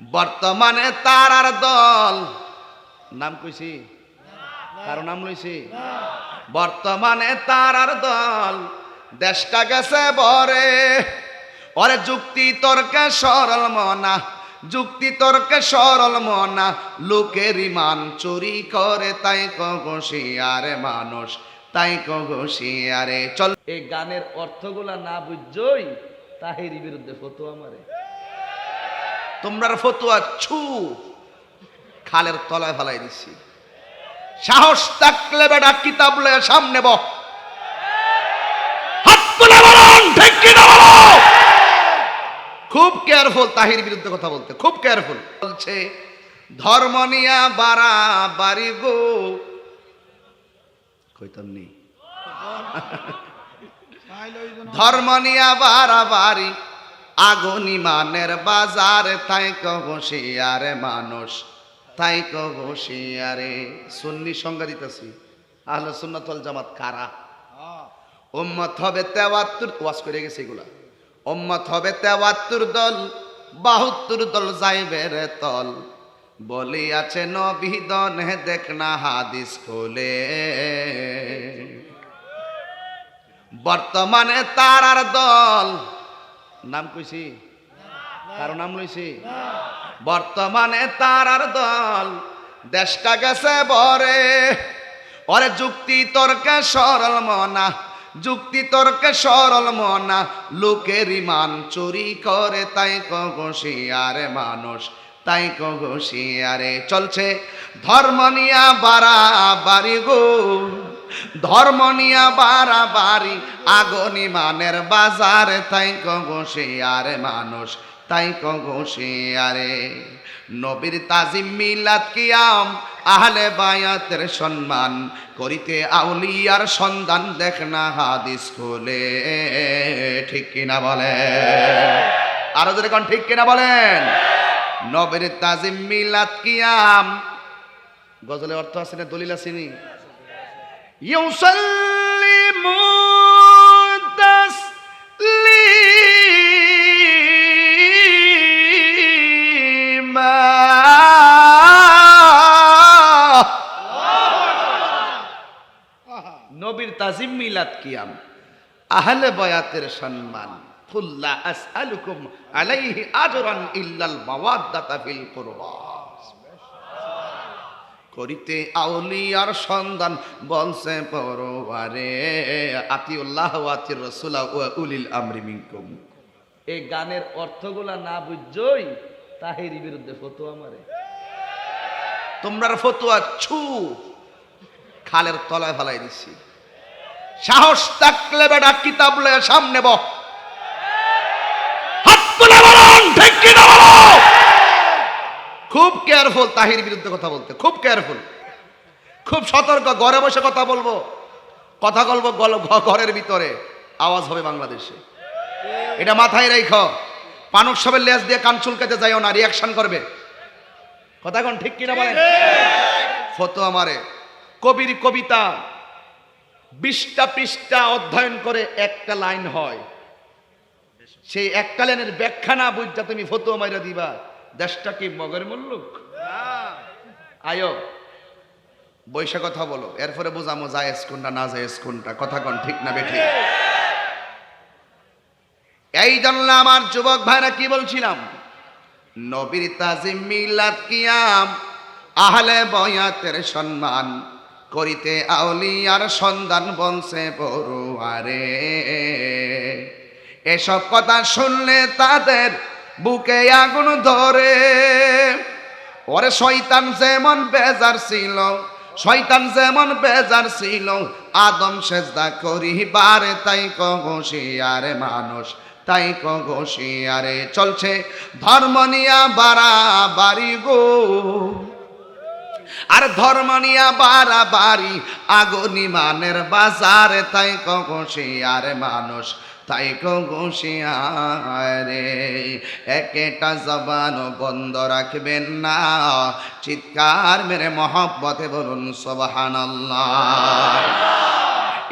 বর্তমানে তারার দল। নাম কইছি? কারও নাম লইছি? বর্তমানে তারার দল। দেশটা গেছে বরে। ওরে যুক্তি তর্কে সরল মনা, যুক্তি তর্কে সরল মনা। লোকের ইমান চুরি করে, তাই কগসিয়ারে মানুষ, তাই কগসিয়ারে চল, এই গানের অর্থগুলা না বুঝছই তাহেরি বিরুদ্ধে ফটো আমারে তোমরা ফতুয়া ছু খালের তলায় ফেলাই দিছি। সাহস থাকলে বেটা কিতাব লয়ে সামনে বহ। বলো? খুব কেয়ারফুল তাহির বিরুদ্ধে কথা বলতে খুব কেয়ারফুল বলছে ধর্ম নিয়া বাড়া বাড়ি গো কইতাম নেই। ধর্ম নিয়া বাড়া বাড়ি আগুনি মানের বাজার, তাই কহসিয়ারে মানুষ, তাই কহসিয়ারে সুন্নি সংজ্ঞা দিতেছি। আহলে সুন্নাতল জামাত কারা? উম্মত হবে তেওয়াত্তর ওয়াজ করে গেছে এগুলা। উম্মত হবে তেওয়াত্তর দল, বাহাত্তর দল যাইবে রে তল। বলি আছে নবিদন দেখ না হাদিস খোলে। বর্তমানে তারার দল নাম কইছি? কারও নাম লইছি? বর্তমানে তারার দল, দেশটা গেছে বরে। ওরে যুক্তি তর্কে সরল মনা, যুক্তি তর্কে সরল মনা, লোকের ইমান চুরি করে, তাই কগসিয়ারে মানুষ, তাই কগসিয়ারে চলছে ধর্ম নিয়া বাড়া বাড়ি গো। ধর্ম নিয়া বাড়া বাড়ি আগনি মানের বাজারে, তাই কগসিয়ারে মানুষ, তাই কগসিয়ারে নবীর তাজিম মিলাদ কিয়াম, আহলে বায়াতের সম্মান, করিতে আউলিয়ার সন্ধান দেখ না হাদিস খুলে। ঠিক কিনা বলে? আরও যদি কোন ঠিক কিনা বলেন নবীর তাজিম মিলাদ কিয়াম। গজলে অর্থ আছে না, দলিল আছে ইউসাল্লিমু তাসলিমা নবীর তাজিম মিলাদ কিয়াম আহলে বয়াতের সম্মান ফুল্লা আসআলুকুম আলাইহি আজরান ইল্লাল মাওয়াদ্দাতা ফিল কুরবা করিতে আউলিয়ার সন্ধান বলছে পরবারে আতিউল্লাহ আতি রসুলা ও উলিল আমরি মিনকুম। এই গানের অর্থগুলা না বুঝছই তাহেরি বিরুদ্ধে ফটো আমারে তোমরা ফতুয়া ছু খালের তলায় ফেলাই দিছি। সাহস থাকলে বেটা কিতাব লয়ে সামনে বহ। হাত তুলে বলুন, ঠিক কি না বলো? খুব কেয়ারফুল তাহির বিরুদ্ধে কথা বলতে, খুব কেয়ারফুল খুব সতর্ক, ঘরে বসে কথা বলব। কথা বলব ঘরের ভিতরে। আওয়াজ হবে বাংলাদেশে। এটা মাথায় রেখ। পানুক সবের লেজ দিয়ে কান চুলকাতে যাইও না রিয়াকশন করবে। কথা কোন ঠিক কিনা বলেন? ফতো আমারে। কবির কবিতা। বিশটা পৃষ্ঠা অধ্যয়ন করে একটা লাইন হয়। সেই একটা লাইনের ব্যাখ্যা না বুঝা তুমি ফতো মাইরা দিবা। দেশটা কি মগের মুল্লুক? আয়ো বৈশা কথা বলো। এরপরে বোঝামো জায়েজ কোনটা না জায়েজ কোনটা কথা কোন ঠিক না বেঠিক এই জন্য আমার যুবক ভাইরা কি বলছিলাম? নবীর তাজিম মিলাদ কিয়াম আহলে বয়াতের সম্মান করিতে আউলিয়ার সন্ধান বংশে পড়ুয়ারে। এসব কথা শুনলে তাদের বুকে আগুন ধরে। ওরে শয়তান যেমন বেজার ছিল, শয়তান যেমন বেজার ছিল, আদম সেজদা করিবারে, তাই কগসিয়ারে মানুষ, তাই কগসিয়ারে চলছে ধর্ম নিয়া বাড়া বাড়ি গো। আর ধর্ম নিয়া বাড়া বাড়ি আগুনি মানের বাজারে, তাই কগসিয়ারে মানুষ তাই ঘুষিয়ারে একেটা জবান বন্ধ রাখবেন না। চিৎকার মেরে মহব্বতে বলুন সোবাহান আল্লাহ